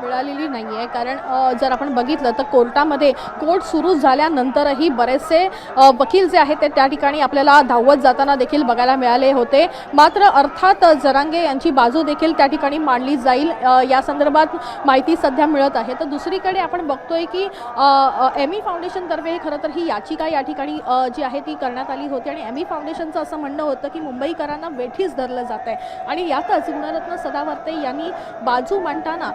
मिळालेली नाही आहे. कारण जर आपण बघितलं तर कोर्टामध्ये कोर्ट सुरू झाल्यानंतरही बरेचसे वकील जे आहेत ते त्या ठिकाणी आपल्याला धावत जाताना देखील बघायला मिळाले होते. मात्र अर्थात जरांगे यांची बाजू देखील त्या ठिकाणी मांडली जाईल या संदर्भात माहिती सध्या मिळत आहे. तर दुसरीकडे आपण बघतोय की एम ई फाउंडेशनतर्फे खरं तर ही याचिका या ठिकाणी जी आहे ती करण्यात आली होती. आणि एम ई फाउंडेशनचं असं म्हणणं होतं की मुंबईकरांना वेठीच धरलं जात आहे आणि यातच गुणरत्न सदावर्ते यांनी बाजू मांडताना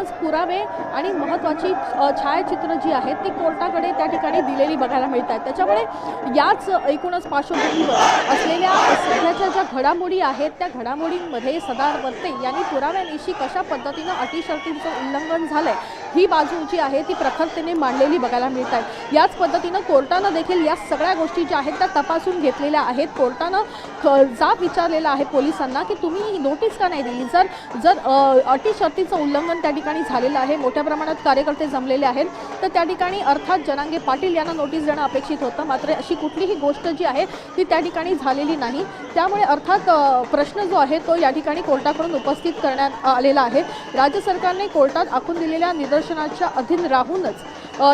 एकूणच पुरावे आणि महत्त्वाची छायाचित्र जी आहेत ती कोर्टाकडे त्या ठिकाणी दिलेली बघायला मिळत आहेत. त्याच्यामुळे याच एकूणच पार्श्वभूमीवर असलेल्या सध्याच्या ज्या घडामोडी आहेत त्या घडामोडींमध्ये सदावर्ते यांनी पुराव्यानिशी कशा पद्धतीनं अटीशर्तींचं उल्लंघन झालंय ही बाजू जी आहे ती प्रखरतेने मांडलेली बघायला मिळत आहे. याच पद्धतीनं कोर्टानं देखील या सगळ्या गोष्टी ज्या आहेत त्या तपासून घेतलेल्या आहेत. कोर्टानं जाब विचारलेला आहे पोलिसांना की तुम्ही नोटीस का नाही दिली? जर जर अ, अटी शर्तीचं उल्लंघन त्या ठिकाणी ठिकाणी झालेलं आहे. मोठ्या प्रमाणात कार्यकर्ते जमलेले आहेत. तर त्या ठिकाणी अर्थात जनांगे पाटील यांना नोटीस देणं अपेक्षित होतं. मात्र अशी कुठलीही गोष्ट जी आहे ती त्या ठिकाणी झालेली नाही. त्यामुळे अर्थात प्रश्न जो आहे तो या ठिकाणी कोर्टाकडून उपस्थित करण्यात आलेला आहे. राज्य सरकारने कोर्टात आखून दिलेल्या निदर्शनाच्या अधीन राहूनच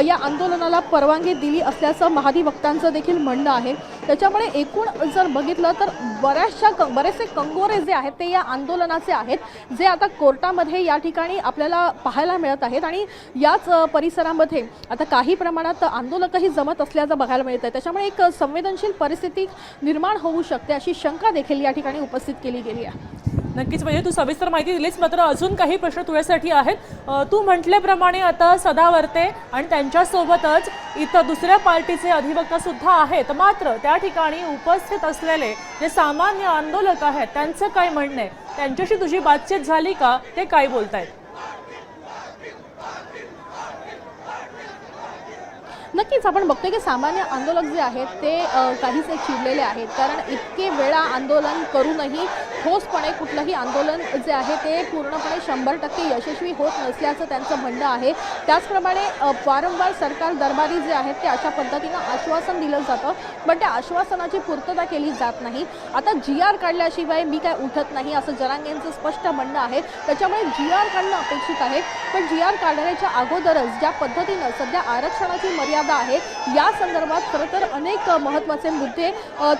या आंदोलनाला परवानगी दिली असल्याचं महाधिवक्तांचं देखील म्हणणं आहे. त्याच्यामुळे एकूण जर बघितलं तर बऱ्याचशा क बरेचसे कंगोरे जे आहेत ते या आंदोलनाचे आहेत जे आता कोर्टामध्ये या ठिकाणी आपल्याला पाहायला मिळत आहेत आणि याच परिसरामध्ये आता काही प्रमाणात आंदोलकही जमत असल्याचं बघायला मिळत आहे त्याच्यामुळे एक संवेदनशील परिस्थिती निर्माण होऊ शकते अशी शंका देखील या ठिकाणी उपस्थित केली गेली आहे. नक्कीच म्हणजे तू सविस्तर माहिती दिलीच मात्र अजून काही प्रश्न तुझ्यासाठी आहेत. तू म्हटल्याप्रमाणे आता सदावर्ते आणि त्यांच्यासोबतच इथं दुसऱ्या पार्टीचे अधिवक्ता सुद्धा आहेत. मात्र त्या ठिकाणी उपस्थित असलेले जे सामान्य आंदोलक आहेत त्यांचं काय म्हणणं आहे? त्यांच्याशी तुझी बातचीत झाली का? ते काय बोलतायत? नक्कीच आपण बघतोय की सामान्य आंदोलक जे आहेत ते काहीसे चिडलेले आहेत. कारण इतके वेळा आंदोलन करूनही ठोसपणे कुठलंही आंदोलन जे आहे ते पूर्णपणे शंभर टक्के यशस्वी होत नसल्याचं त्यांचं म्हणणं आहे. त्याचप्रमाणे वारंवार सरकार दरबारी जे आहेत ते अशा पद्धतीनं आश्वासन दिलं जातं पण त्या आश्वासनाची पूर्तता केली जात नाही. आता जी आर काढल्याशिवाय मी काय उठत नाही असं जरांगेंचं स्पष्ट म्हणणं आहे. त्याच्यामुळे जी आर काढणं अपेक्षित आहे. पण जी आर काढण्याच्या अगोदरच ज्या पद्धतीनं सध्या आरक्षणाची मर्यादा आहे या संदर्भात खरं तर अनेक महत्त्वाचे मुद्दे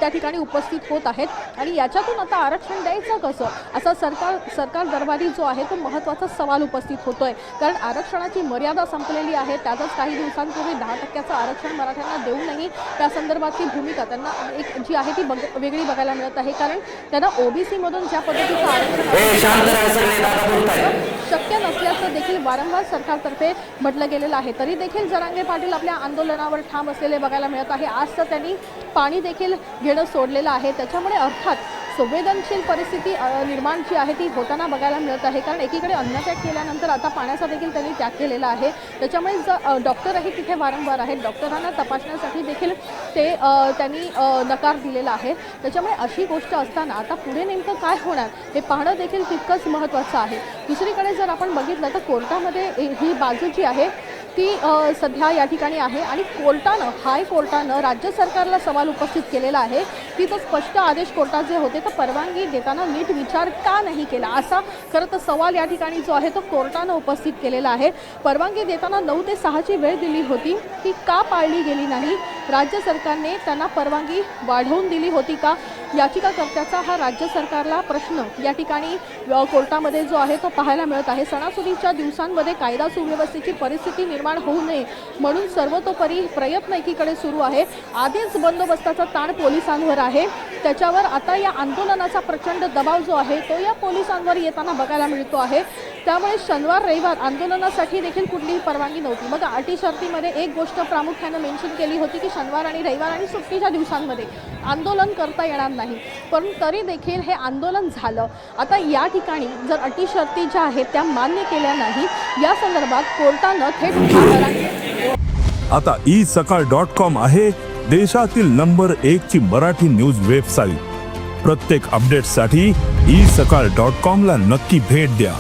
त्या ठिकाणी उपस्थित होत आहेत. आणि याच्यातून आता आरक्षण द्यायचं कसं? असा सरकार सरकार दरबारी जो आहे तो महत्त्वाचा सवाल उपस्थित होतोय. कारण आरक्षणाची मर्यादा संपलेली आहे. त्यातच काही दिवसांपूर्वी दहा टक्क्याचं आरक्षण मराठ्यांना देऊनही त्या संदर्भातली भूमिका त्यांना एक जी आहे ती बग वेगळी बघायला मिळत आहे. कारण त्यांना ओबीसीमधून ज्या पद्धतीचं आरक्षण शक्य नसल्याचं देखील वारंवार सरकारतर्फे म्हटलं गेलेलं आहे. तरी देखील जरांगे पाटील आपल्या आंदोलनावर ठाम असलेले बघायला मिळत आहे. आज तर त्यांनी पाणी देखील घेणं सोडलेलं आहे. त्याच्यामुळे अर्थात संवेदनशील परिस्थिती निर्माण जी आहे ती होताना बघायला मिळत आहे. कारण एकीकडे अन्नत्याग केल्यानंतर आता पाण्याचा देखील त्यांनी त्याग केलेला आहे. त्याच्यामुळे ज डॉक्टरही तिथे वारंवार आहेत. डॉक्टरांना तपासण्यासाठी देखील ते त्यांनी नकार दिलेला आहे. त्याच्यामुळे अशी गोष्ट असताना आता पुढे नेमकं काय होणार हे पाहणं देखील तितकंच महत्त्वाचं आहे. दुसरीकडे जर आपण बघितलं तर कोर्टामध्ये ही बाजू जी आहे ती सध्या या ठिकाणी आहे आणि कोर्टानं हायकोर्टानं राज्य सरकारला सवाल उपस्थित केलेला आहे. तिथं स्पष्ट आदेश कोर्टात जे होते तर परवानगी देताना नीट विचार का नाही केला? असा खरं तर सवाल या ठिकाणी जो आहे तो कोर्टानं उपस्थित केलेला आहे. परवानगी देताना नऊ ते सहाची वेळ दिली होती ती का पाळली गेली नाही? राज्य सरकारने त्यांना परवानगी वाढवून दिली होती का? याचिकाकर्त्याचा हा राज्य सरकारला प्रश्न. या ठिकाणी कोर्टामध्ये जो आहे तो पाहायला मिळत आहे. सणासुदीच्या दिवसांमध्ये कायदा सुव्यवस्थेची परिस्थिती निर्माण होऊ नये म्हणून सर्वतोपरी प्रयत्न एकीकडे सुरू आहे. आधीच बंदोबस्ताचा ताण पोलिसांवर आहे. त्याच्यावर आता या आंदोलनाचा प्रचंड दबाव जो आहे तो या पोलिसांवर येताना बघायला मिळतो आहे. त्यामुळे शनिवार रविवार आंदोलनासाठी देखील कुठलीही परवानगी नव्हती. मग अटी शर्तीमध्ये एक गोष्ट प्रामुख्यानं मेन्शन केली होती की शनिवार आणि रविवार आणि सुट्टीच्या दिवसांमध्ये आंदोलन करता येणार नाही. पण तरी देखील हे आंदोलन झालं. आता या ठिकाणी जर अटी शर्ती ज्या आहेत त्या मान्य केल्या नाही या संदर्भात कोर्टानं थेट आता ई सकाळ डॉट कॉम आहे देशातील नंबर एक ची मराठी न्यूज वेबसाईट प्रत्येक अपडेटसाठी ई सकाळ डॉट कॉम ला नक्की भेट द्या.